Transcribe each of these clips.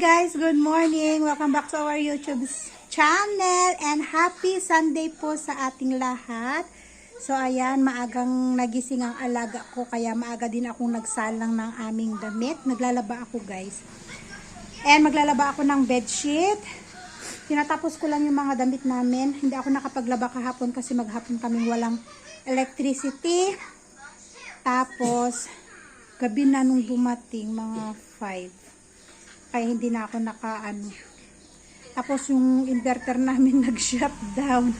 guys, good morning. Welcome back to our YouTube channel and happy Sunday po sa ating lahat. So ayan, maagang nagising ang alaga ko kaya maaga din akong nagsalang ng aming damit. Naglalaba ako guys. And maglalaba ako ng bedsheet. Tinatapos ko lang yung mga damit namin. Hindi ako nakapaglaba kahapon kasi maghapon kaming walang electricity. Tapos, gabi na nung dumating, mga 5. Kaya hindi na ako nakaano. Tapos yung inverter namin nag-shutdown.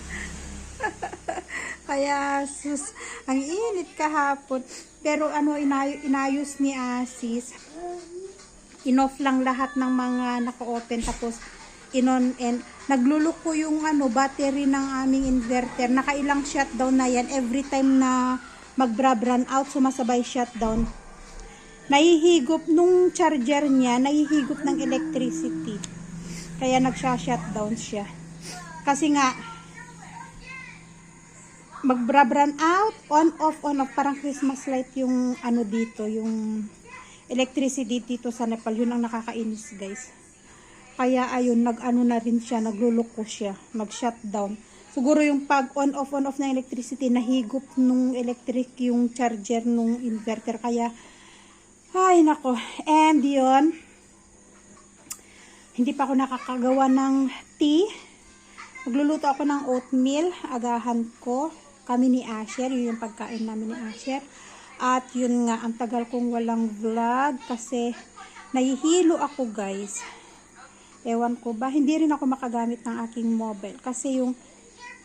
Kaya sus, ang init kahapon. Pero ano, inay- inayos ni Asis. Inoff lang lahat ng mga naka-open. Tapos inon and naglulok ko yung ano, battery ng aming inverter. Nakailang shutdown na yan. Every time na mag-run out, sumasabay shutdown. Nahihigop nung charger niya, nahihigop ng electricity. Kaya nagsha-shutdown siya. Kasi nga, mag-run out, on off, on off, parang Christmas light yung ano dito, yung electricity dito sa Nepal. Yun ang nakakainis guys. Kaya ayun, nag-ano na rin siya, nagluloko siya, mag-shutdown. Siguro yung pag on off on off ng electricity, nahigop nung electric yung charger nung inverter. Kaya, ay nako. And yun, hindi pa ako nakakagawa ng tea. Magluluto ako ng oatmeal, agahan ko. Kami ni Asher, yun yung pagkain namin ni Asher. At yun nga, ang tagal kong walang vlog kasi nahihilo ako guys. Ewan ko ba, hindi rin ako makagamit ng aking mobile. Kasi yung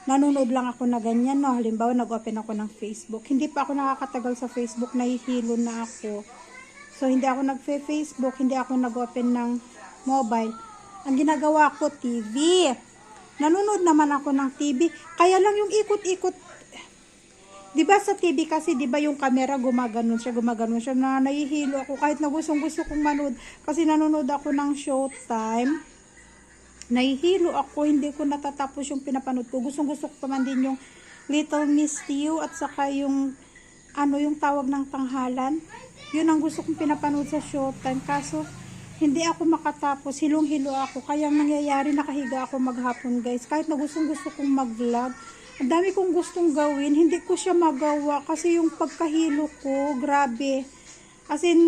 nanonood lang ako na ganyan, no? Halimbawa, nag-open ako ng Facebook. Hindi pa ako nakakatagal sa Facebook, nahihilo na ako. So, hindi ako nag-Facebook, hindi ako nag-open ng mobile. Ang ginagawa ko, TV. Nanonood naman ako ng TV. Kaya lang yung ikot-ikot 'Di ba sa TV kasi 'di ba yung camera gumaganon siya, gumaganon siya na nahihilo ako kahit na gustong gusto kong manood kasi nanonood ako ng Showtime. Nahihilo ako, hindi ko natatapos yung pinapanood ko. Gustong gusto ko pa man din yung Little Miss You at saka yung ano yung tawag ng tanghalan. Yun ang gusto kong pinapanood sa Showtime kaso hindi ako makatapos, hilong-hilo ako. Kaya ang nangyayari, nakahiga ako maghapon guys. Kahit na gustong gusto kong mag-vlog, ang dami kong gustong gawin, hindi ko siya magawa kasi yung pagkahilo ko, grabe. As in,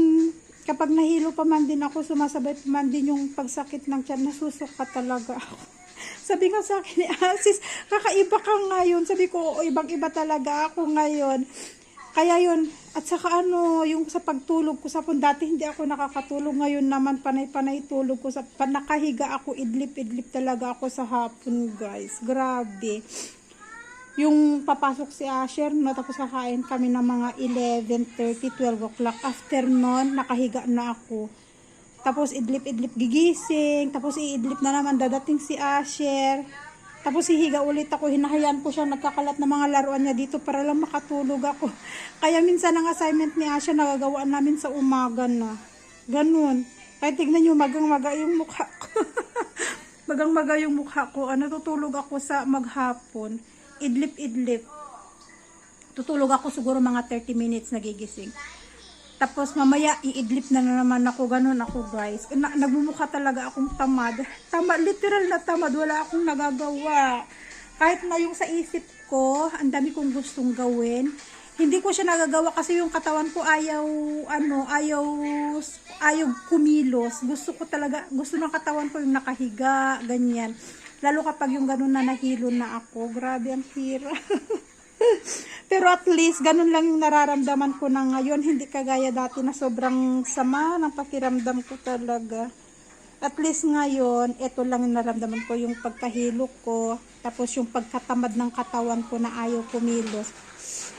kapag nahilo pa man din ako, sumasabay pa man din yung pagsakit ng tiyan, nasusuka talaga ako. Sabi nga sa akin ni Asis, kakaiba ka ngayon. Sabi ko, ibang-iba talaga ako ngayon. Kaya yun, at saka ano, yung sa pagtulog ko sa pun, dati hindi ako nakakatulog. Ngayon naman, panay-panay tulog ko. Sa, pa, nakahiga ako, idlip-idlip talaga ako sa hapon, guys. Grabe yung papasok si Asher, no, tapos kakain kami ng mga 11.30, 12 o'clock. After nun, nakahiga na ako. Tapos idlip-idlip gigising, tapos iidlip na naman dadating si Asher. Tapos hihiga ulit ako, hinahayaan ko siya nagkakalat ng mga laruan niya dito para lang makatulog ako. Kaya minsan ang assignment ni Asher nagagawaan namin sa umaga na. Ganun. Kaya tignan nyo, magang-maga yung mukha ko. magang-maga yung mukha ko. Ah, natutulog ako sa maghapon idlip-idlip. Tutulog ako siguro mga 30 minutes nagigising. Tapos mamaya iidlip na, na naman ako, ganun ako guys. Na, nagmumukha talaga akong tamad. Tamad, literal na tamad, wala akong nagagawa. Kahit na yung sa isip ko, ang dami kong gustong gawin. Hindi ko siya nagagawa kasi yung katawan ko ayaw, ano, ayaw, ayaw kumilos. Gusto ko talaga, gusto ng katawan ko yung nakahiga, ganyan. Lalo kapag yung ganun na nahilo na ako. Grabe ang hira. Pero at least, ganun lang yung nararamdaman ko na ngayon. Hindi kagaya dati na sobrang sama ng pakiramdam ko talaga. At least ngayon, ito lang yung naramdaman ko, yung pagkahilo ko. Tapos yung pagkatamad ng katawan ko na ayaw kumilos.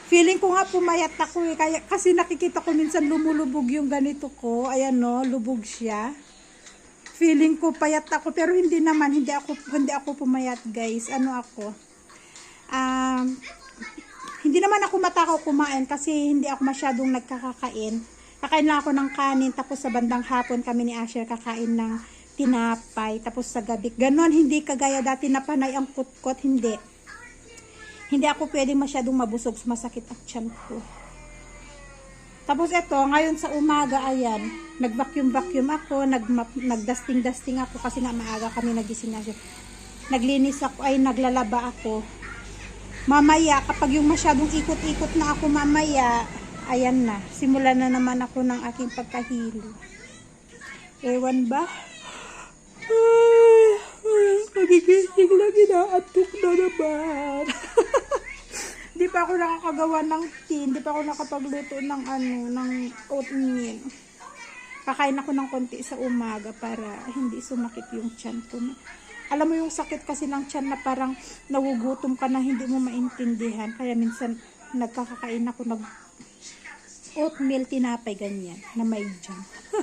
Feeling ko nga pumayat ako eh. Kaya, kasi nakikita ko minsan lumulubog yung ganito ko. Ayan no, lubog siya feeling ko payat ako pero hindi naman hindi ako hindi ako pumayat guys ano ako um, hindi naman ako matakaw kumain kasi hindi ako masyadong nagkakakain kakain lang ako ng kanin tapos sa bandang hapon kami ni Asher kakain ng tinapay tapos sa gabi ganon hindi kagaya dati na panay ang kutkot hindi hindi ako pwedeng masyadong mabusog sumasakit ang tiyan ko Tapos ito, ngayon sa umaga, ayan, nag-vacuum-vacuum ako, nag nag-dusting-dusting ako kasi nga maaga kami nagising na siya. Naglinis ako, ay naglalaba ako. Mamaya, kapag yung masyadong ikot-ikot na ako mamaya, ayan na, simulan na naman ako ng aking pagkahilo. Ewan ba? Pagigising na ginaatok na naman. Di pa ako nakakagawa ng tea, di pa ako nakapagluto ng ano, ng oatmeal. Kakain ako ng konti sa umaga para hindi sumakit yung tiyan ko. Alam mo yung sakit kasi ng tiyan na parang nagugutom ka na hindi mo maintindihan. Kaya minsan nagkakakain ako ng oatmeal tinapay ganyan na may jam.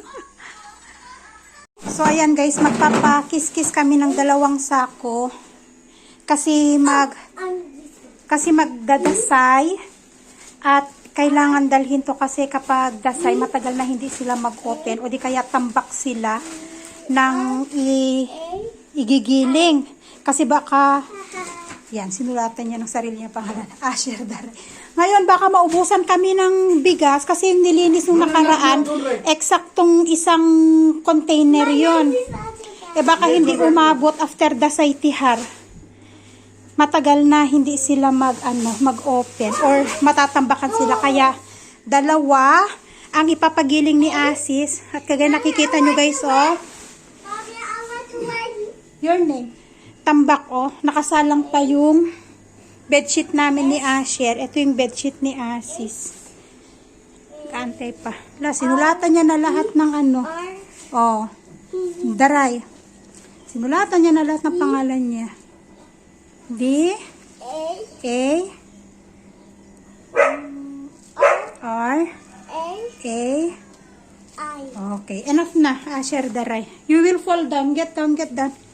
so ayan guys, magpapakis-kis kami ng dalawang sako. Kasi mag kasi magdadasay at kailangan dalhin to kasi kapag dasay matagal na hindi sila mag-open o di kaya tambak sila ng i- igigiling kasi baka yan, sinulatan niya ng sarili niya pangalan. Asher Daray. Ngayon, baka maubusan kami ng bigas kasi yung nilinis nung nakaraan, eksaktong isang container yon. Eh baka hindi umabot after the tihar matagal na hindi sila mag ano mag-open or matatambakan sila kaya dalawa ang ipapagiling ni Asis at kagaya nakikita nyo guys oh your name. Tambak oh. Nakasalang pa yung bedsheet namin ni Asher. Ito yung bedsheet ni Asis. Kaantay pa. Wala, sinulatan niya na lahat ng ano. Oh. Daray. Sinulatan niya na lahat ng pangalan niya. D A R A Okay, enough na. Asher Daray. You will fall down. Get down, get down.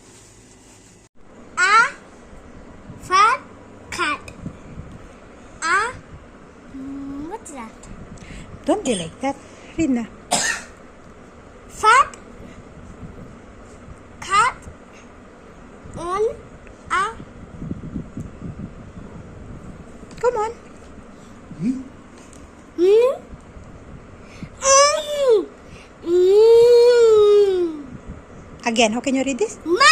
Don't be like that. Read na. Fat cat on a Come on. mm, mm, mm, Again, how can you read this? mat.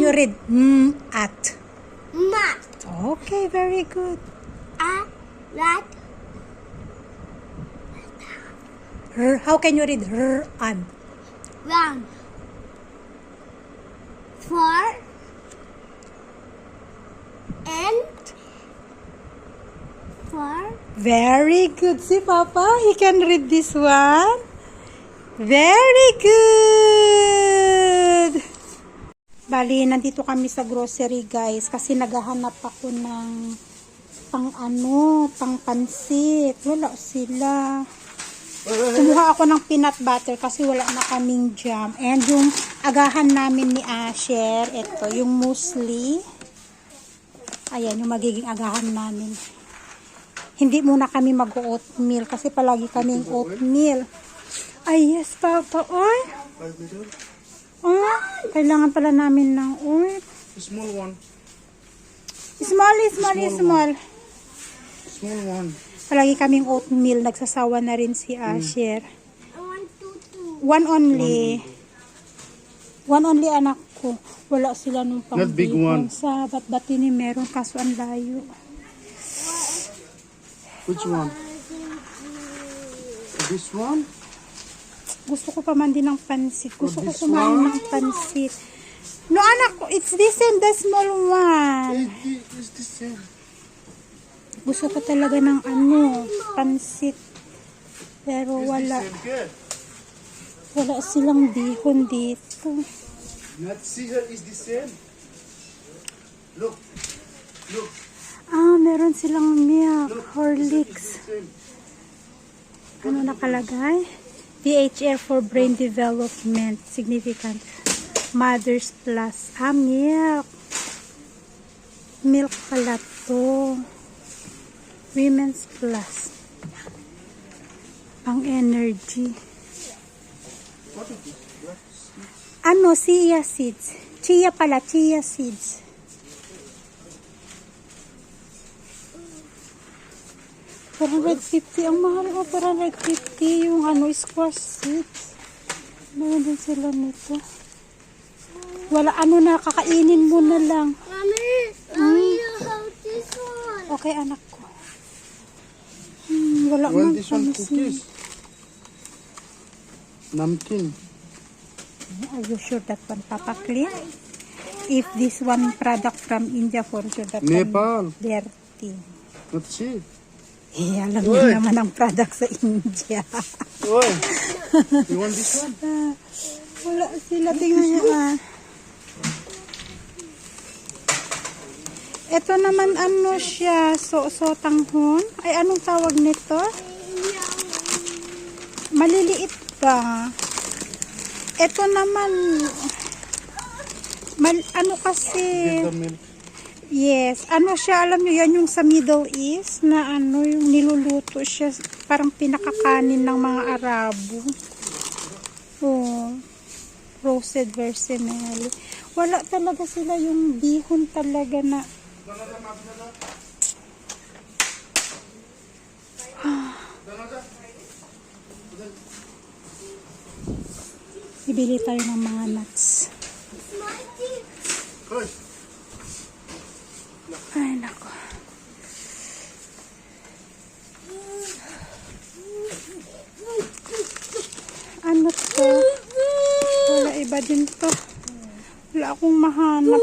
Can you read? m at. mat Okay, very good. a rat R, how can you read? R, an. run for and for Very good. See, Papa, he can read this one. Very good. Bali, nandito kami sa grocery, guys, kasi naghahanap ako ng pang ano, pang pansit. Wala sila. Kumuha ako ng peanut butter kasi wala na kaming jam. And yung agahan namin ni Asher, ito, yung muesli. Ayan, yung magiging agahan namin hindi muna kami mag-oatmeal kasi palagi kaming oatmeal. Ay, yes, Papa. Oy. Oh, kailangan pala namin ng. The small one. Small, small, Small small. Small one. Palagi kaming oatmeal. Nagsasawa na rin si Asher. Want to do One only. One only anak ko. Wala sila nung pang Not big one. Sa batbati ni meron kaso ang layo. Which one? This one? Gusto ko pa man din ng pansit. Gusto ko this kumain ng pansit. No, anak ko. It's the same, the small one. It, it, it's the same. Gusto ko talaga ng ano, pansit. Pero wala, wala silang bihon dito. Not see her is the same. Look. Look. Ah, meron silang milk. Horlicks. Ano nakalagay? DHR for brain development. Significant. Mother's Plus. Ah, milk. Milk pala to. Women's Plus. Pang energy. Ano, chia seeds. Chia pala, chia seeds. Parang red 50. Ang mahal ko, parang red 50. Yung ano, squash seeds. Meron din sila nito. Wala, ano na, kakainin mo na lang. Mommy, mommy, you have this one. Okay, anak ko. Hmm, wala You man this one cookies? Namkin. Are you sure that one, Papa Clean? If this one product from India, for sure that Nepal. one dirty. Let's see. Eh, alam niyo Uy. naman ang product sa India. Oi. you want this one? Ah, wala sila. Tingnan niyo ah. Ito naman ano siya, so-so tanghon. Ay, anong tawag nito? Maliliit ba? Ito naman, mal, ano kasi, Get the milk. Yes, ano siya, alam niyo yan yung sa Middle East, na ano, yung niluluto siya, parang pinakakanin ng mga Arabo. Oh, roasted versinelli. Wala talaga sila yung bihon talaga na, Bibili tayo ng mga nuts. Oi. Ay, nako. Ano to? Wala iba din to. Wala akong mahanap.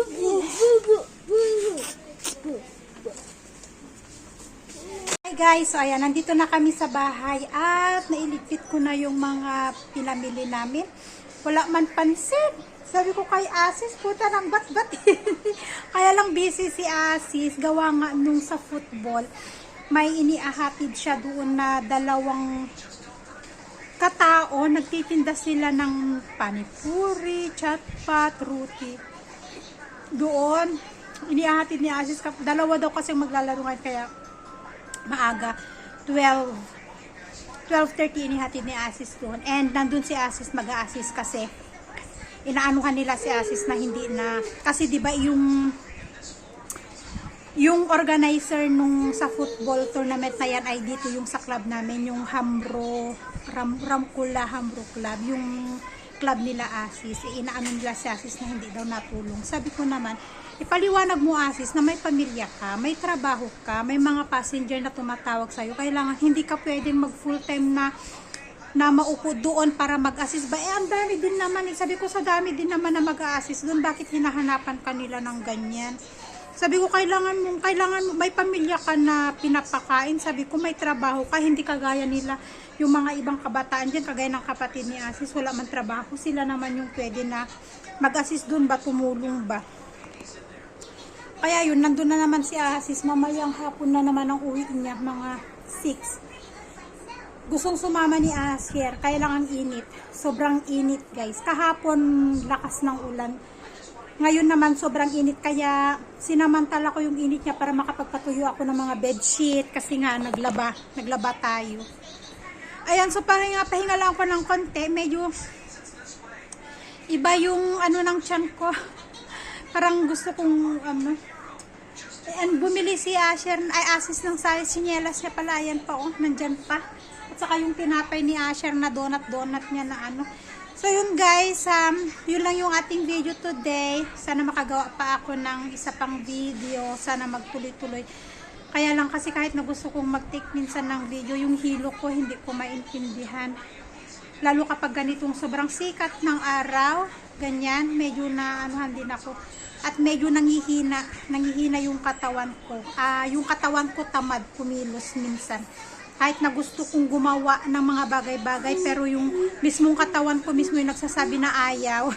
Hi guys, so ayan, nandito na kami sa bahay at nailigpit ko na yung mga pinamili namin. Wala man pansin. Sabi ko kay Asis, puta ng bat-bat. Kaya lang busy si Asis, gawa nga nung sa football. May iniahatid siya doon na dalawang katao, nagtitinda sila ng panipuri, chatpat, ruti. Doon, iniahatid ni Asis, dalawa daw kasi maglalaro ngayon, kaya maaga, 12, 12.30 inihatid ni Asis doon. And nandun si Asis mag-a-assist kasi inaanuhan nila si Asis na hindi na, kasi di ba yung yung organizer nung sa football tournament na yan ay dito yung sa club namin, yung Hamro, Ram, Ramkula Hamro Club, yung club nila Asis, inaano nila si Asis na hindi daw natulong. Sabi ko naman, ipaliwanag mo Asis na may pamilya ka, may trabaho ka, may mga passenger na tumatawag sa'yo, kailangan hindi ka pwedeng mag full time na na maupo doon para mag-assist ba? Eh, ang dami din naman. Eh. Sabi ko, sa dami din naman na mag-assist doon. Bakit hinahanapan kanila ng ganyan? Sabi ko, kailangan mo, kailangan mo, may pamilya ka na pinapakain. Sabi ko, may trabaho ka. Hindi kagaya nila yung mga ibang kabataan dyan, kagaya ng kapatid ni Asis, wala man trabaho. Sila naman yung pwede na mag-assist doon ba, tumulong ba? Kaya yun, nandun na naman si Asis. Mamayang hapon na naman ang uwi niya, mga 6 gustong sumama ni Asher, kaya lang ang init. Sobrang init, guys. Kahapon, lakas ng ulan. Ngayon naman, sobrang init. Kaya, sinamantala ko yung init niya para makapagpatuyo ako ng mga bedsheet. Kasi nga, naglaba. Naglaba tayo. Ayan, so pahinga, pahinga lang ako ng konti. Medyo, iba yung ano ng tiyan ko. Parang gusto kong, ano, And bumili si Asher, ay Asis ng size sinyelas niya pala, ayan pa oh, nandyan pa. At saka yung tinapay ni Asher na donut-donut niya na ano. So yun guys, um, yun lang yung ating video today. Sana makagawa pa ako ng isa pang video. Sana magtuloy-tuloy. Kaya lang kasi kahit na gusto kong mag-take minsan ng video, yung hilo ko hindi ko maintindihan. Lalo kapag ganitong sobrang sikat ng araw, ganyan, medyo na anuhan din ako. At medyo nangihina, nangihina yung katawan ko. Ah, yung katawan ko tamad kumilos minsan. Kahit na gusto kong gumawa ng mga bagay-bagay, pero yung mismong katawan ko mismo yung nagsasabi na ayaw.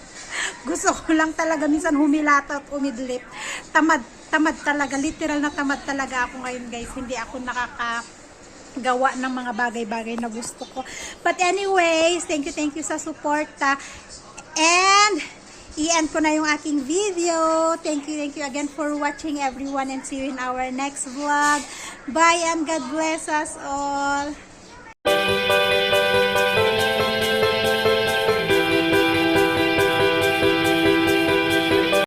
gusto ko lang talaga minsan humilata at umidlip. Tamad, tamad talaga, literal na tamad talaga ako ngayon guys. Hindi ako nakaka gawa ng mga bagay-bagay na gusto ko. But anyways, thank you, thank you sa suporta. And, i-end ko na yung aking video. Thank you, thank you again for watching everyone and see you in our next vlog. Bye and God bless us all.